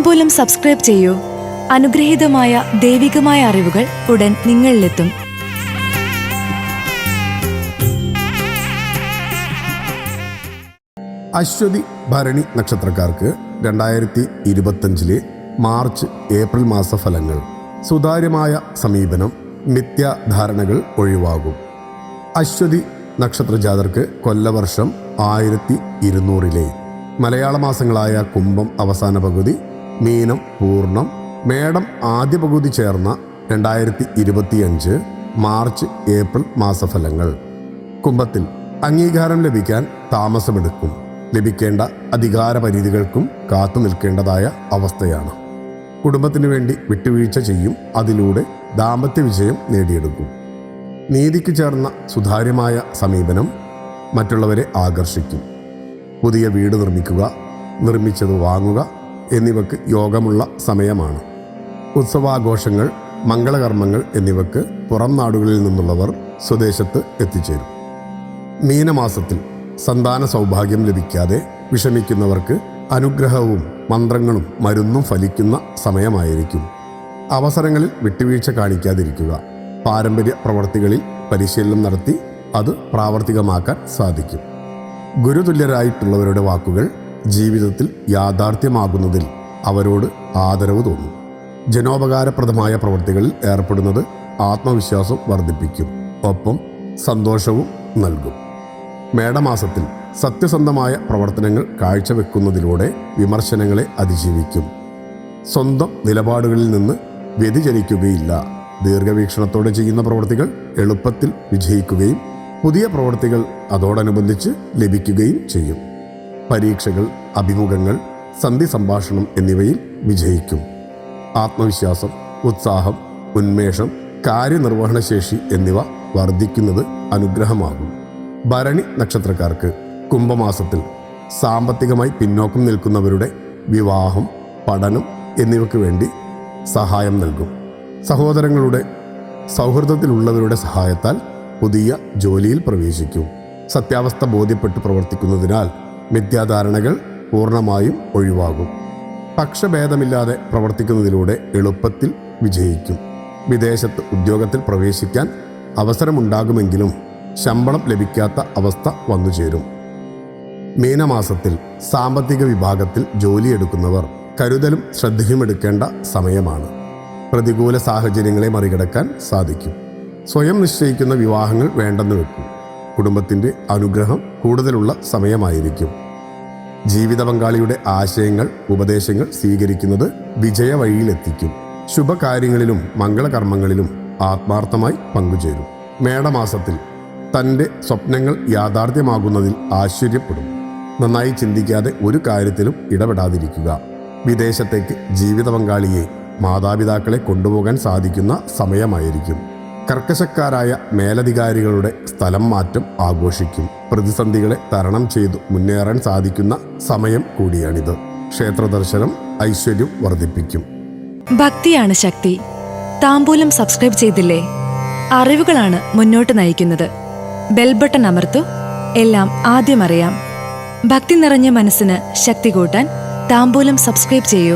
താമ്പൂലം subscribe ചെയ്യൂ. അനുഗ്രഹീതമായ ദൈവികമായ അറിവുകൾ ഉടൻ നിങ്ങളിലെത്തും. അശ്വതി ഭരണി നക്ഷത്രക്കാർക്ക് രണ്ടായിരത്തി ഇരുപത്തഞ്ചിലെ മാർച്ച് ഏപ്രിൽ മാസ ഫലങ്ങൾ സുതാര്യമായ സമീപനം മിഥ്യാധാരണകൾ ഒഴിവാകും. അശ്വതി നക്ഷത്രജാതർക്ക് കൊല്ലവർഷം ആയിരത്തി ഇരുന്നൂറിലെ മലയാള മാസങ്ങളായ കുംഭം അവസാന പകുതി മീനം പൂർണം. മേടം ആദ്യ പകുതി ചേർന്ന രണ്ടായിരത്തി ഇരുപത്തിയഞ്ച് മാർച്ച് ഏപ്രിൽ മാസഫലങ്ങൾ. കുംഭത്തിൽ അംഗീകാരം ലഭിക്കാൻ താമസമെടുക്കും. ലഭിക്കേണ്ട അധികാര പരിധികൾക്കും കാത്തു നിൽക്കേണ്ടതായ അവസ്ഥയാണ്. കുടുംബത്തിനു വേണ്ടി വിട്ടുവീഴ്ച ചെയ്യും. അതിലൂടെ ദാമ്പത്യ വിജയം നേടിയെടുക്കും. നീതിക്ക് ചേർന്ന സുതാര്യമായ സമീപനം മറ്റുള്ളവരെ ആകർഷിക്കും. പുതിയ വീട് നിർമ്മിക്കുക നിർമ്മിച്ചത് വാങ്ങുക എന്നിവക്ക് യോഗമുള്ള സമയമാണ്. ഉത്സവാഘോഷങ്ങൾ മംഗളകർമ്മങ്ങൾ എന്നിവക്ക് പുറം നാടുകളിൽ നിന്നുള്ളവർ സ്വദേശത്ത് എത്തിച്ചേരും. മീനമാസത്തിൽ സന്താന സൗഭാഗ്യം ലഭിക്കാതെ വിഷമിക്കുന്നവർക്ക് അനുഗ്രഹവും മന്ത്രങ്ങളും മരുന്നും ഫലിക്കുന്ന സമയമായിരിക്കും. അവസരങ്ങളിൽ വിട്ടുവീഴ്ച കാണിക്കാതിരിക്കുക. പാരമ്പര്യ പ്രവർത്തികളിൽ പരിശീലനം നടത്തി അത് പ്രാവർത്തികമാക്കാൻ സാധിക്കും. ഗുരുതുല്യരായിട്ടുള്ളവരുടെ വാക്കുകൾ ജീവിതത്തിൽ യാഥാർത്ഥ്യമാകുന്നതിൽ അവരോട് ആദരവ് തോന്നും. ജനോപകാരപ്രദമായ പ്രവൃത്തികളിൽ ഏർപ്പെടുന്നത് ആത്മവിശ്വാസം വർദ്ധിപ്പിക്കും. ഒപ്പം സന്തോഷവും നൽകും. മേടമാസത്തിൽ സത്യസന്ധമായ പ്രവർത്തനങ്ങൾ കാഴ്ചവെക്കുന്നതിലൂടെ വിമർശനങ്ങളെ അതിജീവിക്കും. സ്വന്തം നിലപാടുകളിൽ നിന്ന് വ്യതിചലിക്കുകയില്ല. ദീർഘവീക്ഷണത്തോടെ ചെയ്യുന്ന പ്രവൃത്തികൾ എളുപ്പത്തിൽ വിജയിക്കുകയും പുതിയ പ്രവൃത്തികൾ അതോടനുബന്ധിച്ച് ലഭിക്കുകയും ചെയ്യും. പരീക്ഷകൾ അഭിമുഖങ്ങൾ സന്ധി സംഭാഷണം എന്നിവയിൽ വിജയിക്കും. ആത്മവിശ്വാസം ഉത്സാഹം ഉന്മേഷം കാര്യനിർവഹണശേഷി എന്നിവ വർദ്ധിക്കുന്നത് അനുഗ്രഹമാകും. ഭരണി നക്ഷത്രക്കാർക്ക് കുംഭമാസത്തിൽ സാമ്പത്തികമായി പിന്നോക്കം നിൽക്കുന്നവരുടെ വിവാഹം പഠനം എന്നിവയ്ക്ക് വേണ്ടി സഹായം നൽകും. സഹോദരങ്ങളുടെ സൗഹൃദത്തിലുള്ളവരുടെ സഹായത്താൽ പുതിയ ജോലിയിൽ പ്രവേശിക്കും. സത്യാവസ്ഥ ബോധ്യപ്പെട്ട് പ്രവർത്തിക്കുന്നതിനാൽ മിഥ്യാധാരണകൾ പൂർണമായും ഒഴിവാകും. പക്ഷഭേദമില്ലാതെ പ്രവർത്തിക്കുന്നതിലൂടെ എളുപ്പത്തിൽ വിജയിക്കും. വിദേശത്ത് ഉദ്യോഗത്തിൽ പ്രവേശിക്കാൻ അവസരമുണ്ടാകുമെങ്കിലും ശമ്പളം ലഭിക്കാത്ത അവസ്ഥ വന്നുചേരും. മീനമാസത്തിൽ സാമ്പത്തിക വിഭാഗത്തിൽ ജോലിയെടുക്കുന്നവർ കരുതലും ശ്രദ്ധയും എടുക്കേണ്ട സമയമാണ്. പ്രതികൂല സാഹചര്യങ്ങളെ മറികടക്കാൻ സാധിക്കും. സ്വയം നിശ്ചയിക്കുന്ന വിവാഹങ്ങൾ വേണ്ടെന്ന് വെക്കും. കുടുംബത്തിന്റെ അനുഗ്രഹം കൂടുതലുള്ള സമയമായിരിക്കും. ജീവിത പങ്കാളിയുടെ ആശയങ്ങൾ ഉപദേശങ്ങൾ സ്വീകരിക്കുന്നത് വിജയവഴിയിലെത്തിക്കും ശുഭകാര്യങ്ങളിലും മംഗളകർമ്മങ്ങളിലും ആത്മാർത്ഥമായി പങ്കുചേരും. മേടമാസത്തിൽ തന്റെ സ്വപ്നങ്ങൾ യാഥാർത്ഥ്യമാകുന്നതിൽ ആശ്ചര്യപ്പെടും. നന്നായി ചിന്തിക്കാതെ ഒരു കാര്യത്തിലും ഇടപെടാതിരിക്കുക. വിദേശത്തേക്ക് ജീവിത പങ്കാളിയെ മാതാപിതാക്കളെ കൊണ്ടുപോകാൻ സാധിക്കുന്ന സമയമായിരിക്കും. കർക്കശക്കാരായ മേലധികാരികളുടെ സ്ഥലം മാറ്റം ആഘോഷിക്കും. പ്രതിസന്ധികളെ തരണം ചെയ്തു മുന്നേറാൻ സാധിക്കുന്ന സമയം കൂടിയാണിത്. ക്ഷേത്ര ദർശനം ഐശ്വര്യം വർദ്ധിപ്പിക്കും. ഭക്തിയാണ് ശക്തി. താമ്പൂലം സബ്സ്ക്രൈബ് ചെയ്തില്ലേ? അറിവുകളാണ് മുന്നോട്ട് നയിക്കുന്നത്. ബെൽബട്ടൺ അമർത്തു. എല്ലാം ആദ്യം അറിയാം. ഭക്തി നിറഞ്ഞ മനസ്സിന് ശക്തി കൂട്ടാൻ താമ്പൂലം സബ്സ്ക്രൈബ് ചെയ്യൂ.